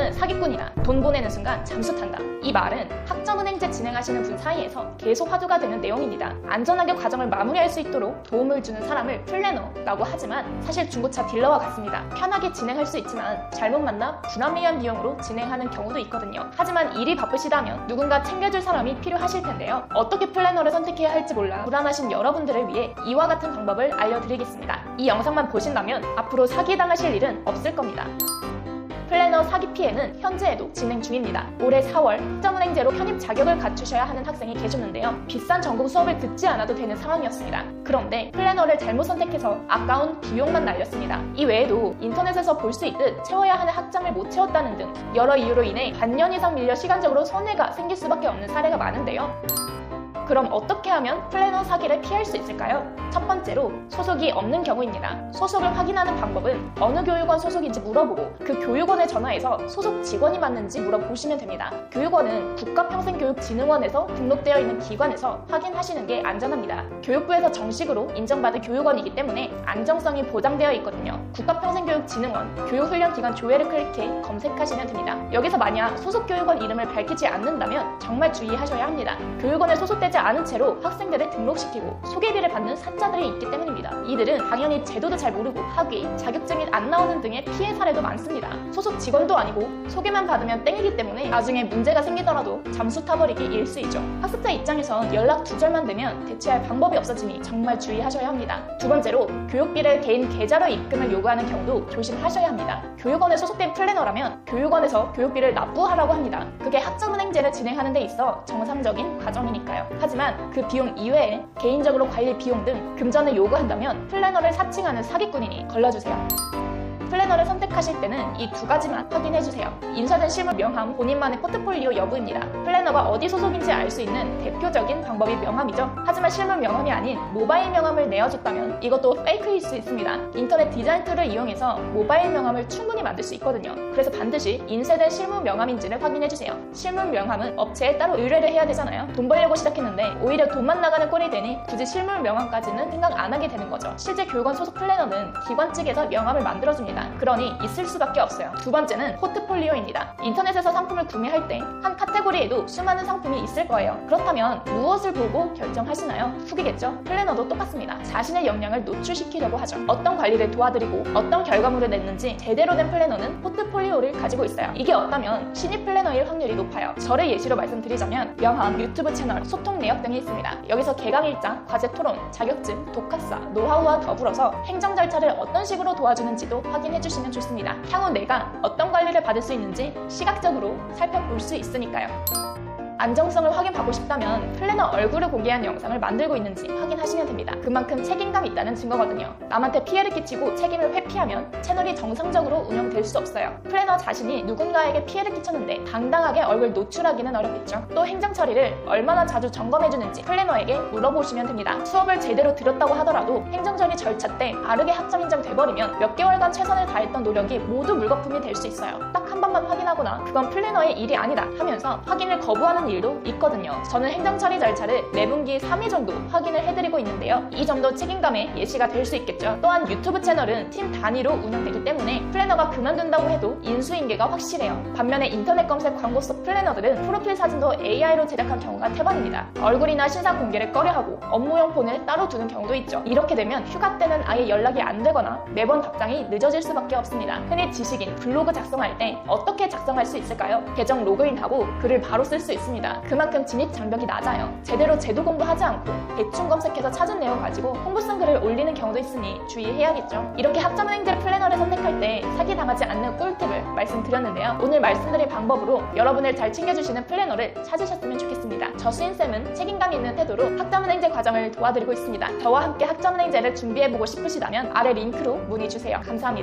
플래너는 사기꾼이다. 돈 보내는 순간 잠수 탄다. 이 말은 학점은행제 진행하시는 분 사이에서 계속 화두가 되는 내용입니다. 안전하게 과정을 마무리할 수 있도록 도움을 주는 사람을 플래너라고 하지만 사실 중고차 딜러와 같습니다. 편하게 진행할 수 있지만 잘못 만나 불합리한 비용으로 진행하는 경우도 있거든요. 하지만 일이 바쁘시다면 누군가 챙겨줄 사람이 필요하실 텐데요. 어떻게 플래너를 선택해야 할지 몰라 불안하신 여러분들을 위해 이와 같은 방법을 알려드리겠습니다. 이 영상만 보신다면 앞으로 사기당하실 일은 없을 겁니다. 플래너 사기 피해는 현재에도 진행 중입니다. 올해 4월 학점은행제로 편입 자격을 갖추셔야 하는 학생이 계셨는데요. 비싼 전공 수업을 듣지 않아도 되는 상황이었습니다. 그런데 플래너를 잘못 선택해서 아까운 비용만 날렸습니다. 이 외에도 인터넷에서 볼 수 있듯 채워야 하는 학점을 못 채웠다는 등 여러 이유로 인해 반년 이상 밀려 시간적으로 손해가 생길 수밖에 없는 사례가 많은데요. 그럼 어떻게 하면 플래너 사기를 피할 수 있을까요? 첫 번째로 소속이 없는 경우입니다. 소속을 확인하는 방법은 어느 교육원 소속인지 물어보고 그 교육원에 전화해서 소속 직원이 맞는지 물어보시면 됩니다. 교육원은 국가평생교육진흥원에서 등록되어 있는 기관에서 확인하시는 게 안전합니다. 교육부에서 정식으로 인정받은 교육원이기 때문에 안정성이 보장되어 있거든요. 국가평생교육진흥원 교육훈련기관 조회를 클릭해 검색하시면 됩니다. 여기서 만약 소속 교육원 이름을 밝히지 않는다면 정말 주의하셔야 합니다. 교육원에 소속되지 않은 채로 학생들을 등록시키고 소개비를 받는 사자들이 있기 때문입니다. 이들은 당연히 제도도 잘 모르고 학위, 자격증이 안 나오는 등의 피해 사례도 많습니다. 소속 직원도 아니고 소개만 받으면 땡이기 때문에 나중에 문제가 생기더라도 잠수 타버리기 일수이죠. 학습자 입장에선 연락 두절만 되면 대체할 방법이 없어지니 정말 주의하셔야 합니다. 두 번째로 교육비를 개인 계좌로 입금을 요구하는 경우도 조심하셔야 합니다. 교육원에 소속된 플래너라면 교육원에서 교육비를 납부하라고 합니다. 그게 학점은행제를 진행하는 데 있어 정상적인 과정이니까요. 하지만 그 비용 이외에 개인적으로 관리 비용 등 금전을 요구한다면 플래너를 사칭하는 사기꾼이니 걸러주세요. 플래너를 선택하실 때는 이 두 가지만 확인해 주세요. 인쇄된 실물 명함, 본인만의 포트폴리오 여부입니다. 플래너가 어디 소속인지 알 수 있는 대표적인 방법이 명함이죠. 하지만 실물 명함이 아닌 모바일 명함을 내어줬다면 이것도 페이크일 수 있습니다. 인터넷 디자인 툴을 이용해서 모바일 명함을 충분히 만들 수 있거든요. 그래서 반드시 인쇄된 실물 명함인지를 확인해 주세요. 실물 명함은 업체에 따로 의뢰를 해야 되잖아요. 돈 벌려고 시작했는데 오히려 돈만 나가는 꼴이 되니 굳이 실물 명함까지는 생각 안 하게 되는 거죠. 실제 교육원 소속 플래너는 기관 측에서 명함을 만들어줍니다. 그러니 있을 수밖에 없어요. 두 번째는 포트폴리오입니다. 인터넷에서 상품을 구매할 때 한 카테고리에도 수많은 상품이 있을 거예요. 그렇다면 무엇을 보고 결정하시나요? 후기겠죠? 플래너도 똑같습니다. 자신의 역량을 노출시키려고 하죠. 어떤 관리를 도와드리고 어떤 결과물을 냈는지 제대로 된 플래너는 포트폴리오를 가지고 있어요. 이게 없다면 신입 플래너일 확률이 높아요. 저를 예시로 말씀드리자면 명함, 유튜브 채널, 소통 내역 등이 있습니다. 여기서 개강 일장, 과제 토론, 자격증, 독학사, 노하우와 더불어서 행정 절차를 어떤 식으로 도와주는지도 확인 해 주시면 좋습니다. 향후 내가 어떤 관리를 받을 수 있는지 시각적으로 살펴볼 수 있으니까요. 안정성을 확인받고 싶다면 플래너 얼굴을 공개한 영상을 만들고 있는지 확인하시면 됩니다. 그만큼 책임감이 있다는 증거거든요. 남한테 피해를 끼치고 책임을 회피하면 채널이 정상적으로 운영될 수 없어요. 플래너 자신이 누군가에게 피해를 끼쳤는데 당당하게 얼굴 노출하기는 어렵겠죠. 또 행정 처리를 얼마나 자주 점검해주는지 플래너에게 물어보시면 됩니다. 수업을 제대로 들었다고 하더라도 행정 처리 절차 때 빠르게 학점 인정 돼버리면 몇 개월간 최선을 다했던 노력이 모두 물거품이 될 수 있어요. 딱한 번만 확인하거나 그건 플래너의 일이 아니다 하면서 확인을 거부하는 일도 있거든요. 저는 행정 처리 절차를 매분기 3회 정도 확인을 해드리고 있는데요. 이 점도 책임감의 예시가 될 수 있겠죠. 또한 유튜브 채널은 팀 단위로 운영되기 때문에 플래너가 그만둔다고 해도 인수인계가 확실해요. 반면에 인터넷 검색 광고 속 플래너들은 프로필 사진도 AI로 제작한 경우가 태반입니다. 얼굴이나 신상 공개를 꺼려하고 업무용 폰을 따로 두는 경우도 있죠. 이렇게 되면 휴가 때는 아예 연락이 안 되거나 매번 답장이 늦어질 수밖에 없습니다. 흔히 지식인 블로그 작성할 때 어떻게 작성할 수 있을까요? 계정 로그인하고 글을 바로 쓸 수 있습니다. 그만큼 진입 장벽이 낮아요. 제대로 제도 공부하지 않고 대충 검색해서 찾은 내용 가지고 홍보성 글을 올리는 경우도 있으니 주의해야겠죠. 이렇게 학점은행제 플래너를 선택할 때 사기당하지 않는 꿀팁을 말씀드렸는데요. 오늘 말씀드린 방법으로 여러분을 잘 챙겨주시는 플래너를 찾으셨으면 좋겠습니다. 저 수인쌤은 책임감 있는 태도로 학점은행제 과정을 도와드리고 있습니다. 저와 함께 학점은행제를 준비해보고 싶으시다면 아래 링크로 문의 주세요. 감사합니다.